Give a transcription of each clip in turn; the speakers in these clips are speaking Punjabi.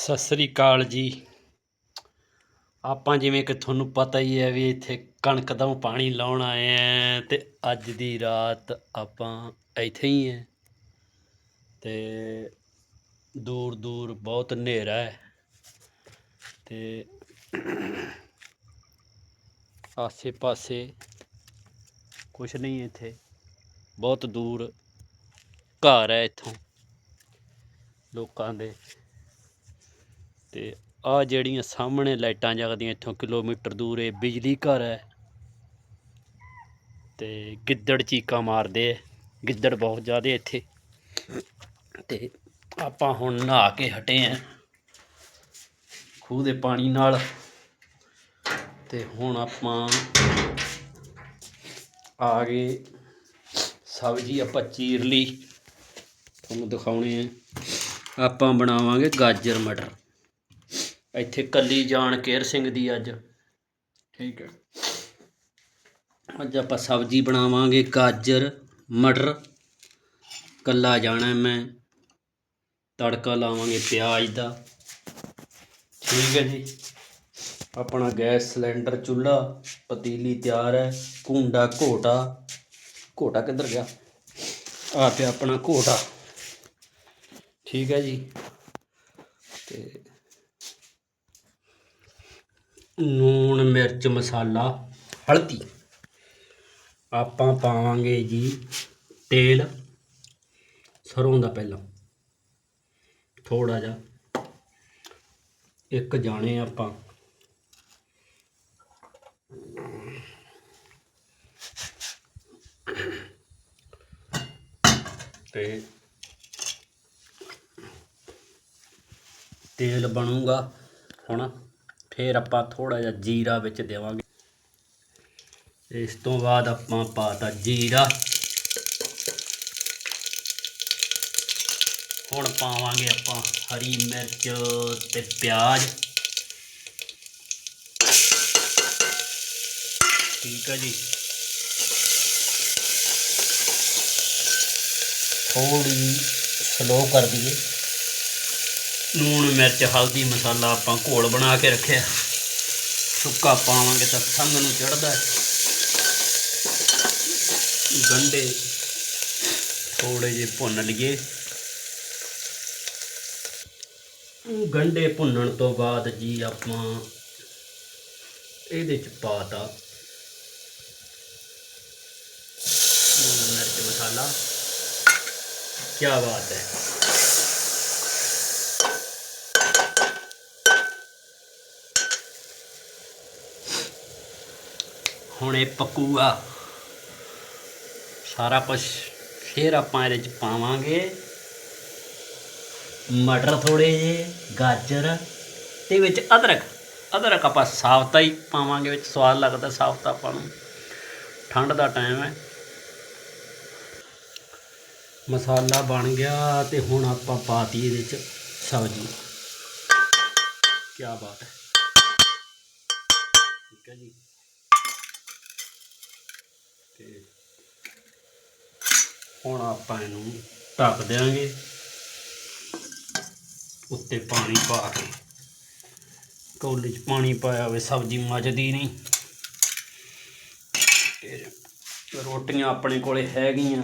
ਸਤਿ ਸ੍ਰੀ ਅਕਾਲ ਜੀ। ਆਪਾਂ ਜਿਵੇਂ ਕਿ ਤੁਹਾਨੂੰ ਪਤਾ ਹੀ ਹੈ ਵੀ ਇੱਥੇ ਕਣਕ ਦਾ ਪਾਣੀ ਲਾਉਣ ਆਏ ਆ ਤੇ ਅੱਜ ਦੀ ਰਾਤ ਆਪਾਂ ਇੱਥੇ ਹੀ ਹੈ ਤੇ ਦੂਰ ਦੂਰ ਬਹੁਤ ਹਨੇਰਾ ਹੈ ਤੇ ਆਸੇ ਪਾਸੇ ਕੁਛ ਨਹੀਂ ਇੱਥੇ, ਬਹੁਤ ਦੂਰ ਘਰ ਹੈ ਇੱਥੋਂ ਲੋਕਾਂ ਦੇ। ਤੇ ਆ ਜਿਹੜੀਆਂ ਸਾਹਮਣੇ ਲਾਈਟਾਂ ਜਗਦੀਆਂ ਇੱਥੋਂ ਕਿਲੋਮੀਟਰ ਦੂਰ ਇਹ ਬਿਜਲੀ ਘਰ ਹੈ। ਤੇ ਗਿੱਦੜ ਚੀਕਾ ਮਾਰਦੇ ਐ ਗਿੱਦੜ ਬਹੁਤ ਜ਼ਿਆਦਾ ਇੱਥੇ। ਤੇ ਆਪਾਂ ਹੁਣ ਨਹਾ ਕੇ ਹਟੇ ਆਂ। ਖੂਹ ਦੇ ਪਾਣੀ ਨਾਲ। ਤੇ ਹੁਣ ਆਪਾਂ ਆ ਗਏ ਸਬਜ਼ੀ ਆਪਾਂ ਚੀਰ ਲਈ। ਤੁਹਾਨੂੰ ਦਿਖਾਉਣੇ ਆ। ਆਪਾਂ ਬਣਾਵਾਂਗੇ ਗਾਜਰ ਮਟਰ। ਇੱਥੇ ਕੱਲੀ ਜਾਣ ਕੇਰ ਸਿੰਘ ਦੀ ਅੱਜ। ਠੀਕ ਹੈ। ਅੱਜ ਆਪਾਂ ਸਬਜ਼ੀ ਬਣਾਵਾਂਗੇ ਗਾਜਰ ਮਟਰ। ਕੱਲਾ ਜਾਣਾ ਮੈਂ। ਤੜਕਾ ਲਾਵਾਂਗੇ ਪਿਆਜ਼ ਦਾ। ਠੀਕ ਹੈ ਜੀ। ਆਪਣਾ ਗੈਸ ਸਿਲੰਡਰ ਚੁੱਲ੍ਹਾ ਪਤੀਲੀ ਤਿਆਰ ਹੈ। ਕੁੰਡਾ ਘੋਟਾ। ਘੋਟਾ ਕਿੱਧਰ ਗਿਆ? ਆ ਪਿਆ ਆਪਣਾ ਘੋਟਾ। ਠੀਕ ਹੈ ਜੀ। ਤੇ ਲੂਣ ਮਿਰਚ, ਮਸਾਲਾ, ਹਲਦੀ। ਆਪਾਂ ਪਾਵਾਂਗੇ ਜੀ ਤੇਲ ਸਰੋਂ ਦਾ ਪਹਿਲਾਂ। ਥੋੜਾ ਜਿਹਾ। ਇੱਕ ਜਾਣੇ ਆਪਾਂ। ਤੇ ਤੇਲ ਬਣੂਗਾ ਹੁਣ ਫਿਰ ਆਪਾਂ ਥੋੜਾ ਜਿਹਾ ਜੀਰਾ ਵਿੱਚ ਦੇਵਾਂਗੇ। ਇਸ ਤੋਂ ਬਾਅਦ ਆਪਾਂ ਪਾਤਾ ਜੀਰਾ। ਹੁਣ ਪਾਵਾਂਗੇ ਆਪਾਂ ਹਰੀ ਮਿਰਚ ਤੇ ਪਿਆਜ਼। ਠੀਕ ਹੈ ਜੀ। ਥੋੜੀ ਸਲੋ ਕਰ ਦਈਏ। ਲੂਣ, ਮਿਰਚ, ਹਲਦੀ, ਮਸਾਲਾ ਆਪਾਂ ਘੋਲ ਬਣਾ ਕੇ ਰੱਖਿਆ। ਸੁੱਕਾ ਪਾਵਾਂਗੇ ਤਾਂ ਸੰਗ ਨੂੰ ਚੜਦਾ ਗੰਡੇ ਥੋੜੇ ਜਿਹੇ ਭੁੰਨ ਲਈਏ। ਗੰਡੇ ਭੁੰਨਣ ਤੋਂ ਬਾਅਦ ਜੀ ਆਪਾਂ ਇਹਦੇ ਚ ਪਾਤਾ ਲੂਣ, ਮਿਰਚ, ਮਸਾਲਾ। ਕੀ ਬਾਤ ਹੈ। ਹੁਣ ਇਹ ਪੱਕੂਗਾ। ਸਾਰਾ ਕੁਝ ਫਿਰ ਆਪਾਂ ਇਹਦੇ ਚ ਪਾਵਾਂਗੇ। ਮਟਰ ਥੋੜੇ ਜਿਹੇ, ਗਾਜਰ ਤੇ ਵਿੱਚ ਅਦਰਕ। ਅਦਰਕ ਆਪਾਂ ਸਾਫਤਾ ਹੀ ਪਾਵਾਂਗੇ, ਵਿੱਚ ਸਵਾਦ ਲੱਗਦਾ ਸਾਫਤਾ ਆਪਾਂ ਨੂੰ। ਠੰਡ ਦਾ ਟਾਈਮ ਹੈ। ਮਸਾਲਾ ਬਣ ਗਿਆ ਤੇ ਹੁਣ ਆਪਾਂ ਪਾਤੀ ਇਹਦੇ ਚ ਸਬਜ਼ੀ। ਕੀ ਬਾਤ ਹੈ। ਠੀਕ ਹੈ ਜੀ। ਹੁਣ ਆਪਾਂ ਇਹਨੂੰ ਢੱਕ ਦੇਵਾਂਗੇ ਉੱਤੇ ਪਾਣੀ ਪਾ ਕੇ। ਕੌਲੀ 'ਚ ਪਾਣੀ ਪਾਇਆ ਹੋਵੇ, ਸਬਜ਼ੀ ਮੱਚਦੀ ਨਹੀਂ। ਤੇ ਰੋਟੀਆਂ ਆਪਣੇ ਕੋਲੇ ਹੈਗੀਆਂ।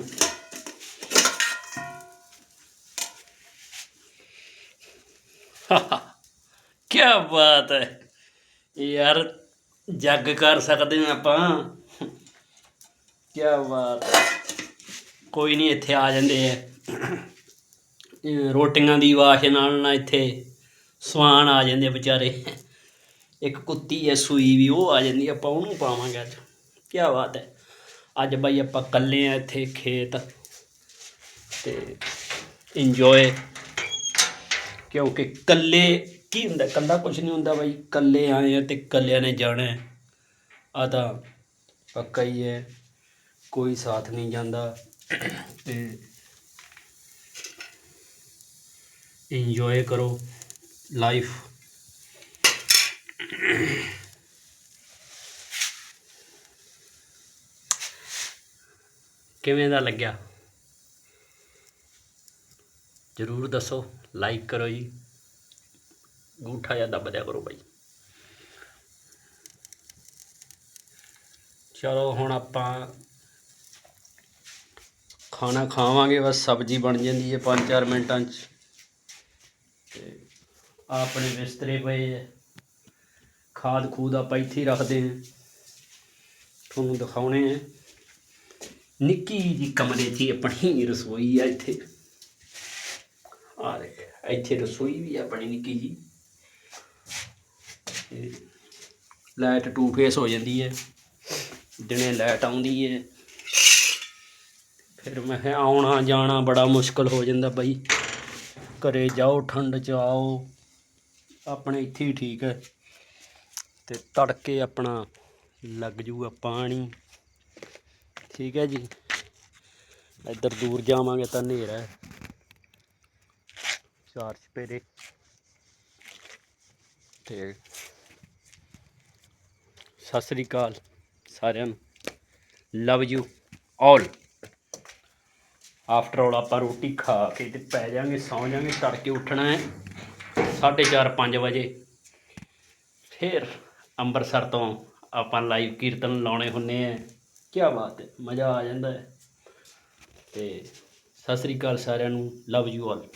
ਕੀ ਬਾਤ ਹੈ। ਯਾਰ ਜੱਗ ਕਰ ਸਕਦੇ ਹਾਂ ਆਪਾਂ। ਕੀ ਬਾਤ ਹੈ। ਕੋਈ ਨਹੀਂ ਇੱਥੇ ਆ ਜਾਂਦੇ ਆ। ਰੋਟੀਆਂ ਦੀ ਆਵਾਜ਼ ਨਾਲ ਨਾ ਇੱਥੇ ਸਵਾਨ ਆ ਜਾਂਦੇ ਵਿਚਾਰੇ। ਇੱਕ ਕੁੱਤੀ ਐ ਸੂਈ ਵੀ ਉਹ ਆ ਜਾਂਦੀ ਆਪਾਂ ਉਹਨੂੰ ਪਾਵਾਂਗੇ ਅੱਜ। ਕੀ ਬਾਤ ਹੈ। ਅੱਜ ਬਾਈ ਆਪਾਂ ਕੱਲੇ ਆ ਇੱਥੇ ਖੇਤ। ਤੇ ਇੰਜੋਏ ਕਿਉਂਕਿ ਕੱਲੇ ਕੀ ਹੁੰਦਾ ਕੱਲਾ ਕੁਝ ਨਹੀਂ ਹੁੰਦਾ ਬਾਈ। ਕੱਲੇ ਆਏ ਆ ਤੇ ਕੱਲਿਆਂ ਨੇ ਜਾਣਾ ਆ ਤਾਂ ਪੱਕਾ ਹੀ ਹੈ। ਕੋਈ ਸਾਥ ਨਹੀਂ ਜਾਂਦਾ। ਤੇ ਇੰਜੋਏ ਕਰੋ ਲਾਈਫ ਕਿਵੇਂ ਦਾ ਲੱਗਿਆ? ਜਰੂਰ ਦੱਸੋ ਲਾਈਕ ਕਰੋ ਜੀ। ਗੂਠਾ ਜਿਹਾ ਦੱਬ ਦਿਆ ਕਰੋ ਬਾਈ। ਚਲੋ ਹੁਣ ਆਪਾਂ ਖਾਣਾ ਖਾਵਾਂਗੇ, ਬਸ ਸਬਜ਼ੀ ਬਣ ਜਾਂਦੀ ਹੈ 5-4 ਮਿੰਟਾਂ 'ਚ। ਤੇ ਆਪਣੇ ਬਿਸਤਰੇ ਪਏ ਹੈ। ਖਾਦ ਖੂਦ ਆਪਾਂ ਇੱਥੇ ਹੀ ਰੱਖਦੇ ਹਾਂ। ਤੁਹਾਨੂੰ ਦਿਖਾਉਣੇ ਹੈ। ਨਿੱਕੀ ਜੀ ਕਮਰੇ 'ਚ ਹੀ ਆਪਣੀ ਰਸੋਈ ਹੈ ਇੱਥੇ। ਆ ਦੇ ਇੱਥੇ ਰਸੋਈ ਵੀ ਆ ਆਪਣੀ ਨਿੱਕੀ ਜੀ ਲਾਈਟ ਟੂ ਫੇਸ ਹੋ ਜਾਂਦੀ ਹੈ। ਦਿਨੇ ਲਾਈਟ ਆਉਂਦੀ ਹੈ। ਫਿਰ ਮੈਂ ਕਿਹਾ ਆਉਣਾ ਜਾਣਾ ਬੜਾ ਮੁਸ਼ਕਲ ਹੋ ਜਾਂਦਾ ਬਈ। ਘਰੇ ਜਾਓ, ਠੰਡ ਚ ਆਓ। ਆਪਣੇ ਇੱਥੇ ਹੀ ਠੀਕ ਹੈ। ਤੇ ਤੜਕੇ ਆਪਣਾ ਲੱਗ ਜੂਗਾ ਪਾਣੀ। ਠੀਕ ਹੈ ਜੀ। ਇੱਧਰ ਦੂਰ ਜਾਵਾਂਗੇ ਤਾਂ ਹਨੇਰਾ ਹੈ। ਚਾਰ ਚਪੇਰੇ ਤੇ ਸਤਿ ਸ੍ਰੀ ਅਕਾਲ ਸਾਰਿਆਂ ਨੂੰ। Love you all after all ਆਪਾਂ ਰੋਟੀ ਖਾ ਕੇ ਤੇ ਪੈ ਜਾਾਂਗੇ, ਸੌਂ ਜਾਾਂਗੇ, ਤੜਕੇ ਉੱਠਣਾ ਹੈ 4:30 5 ਵਜੇ। ਫਿਰ ਅੰਮ੍ਰਿਤਸਰ ਤੋਂ ਆਪਾਂ ਲਾਈਵ ਕੀਰਤਨ ਲਾਉਣੇ ਹੁੰਨੇ ਆ। ਕੀ ਬਾਤ ਹੈ, ਮਜ਼ਾ ਆ ਜਾਂਦਾ ਹੈ। ਤੇ ਸਤਿ ਸ੍ਰੀ ਅਕਾਲ ਸਾਰਿਆਂ ਨੂੰ ਲਵ ਯੂ ਆਲ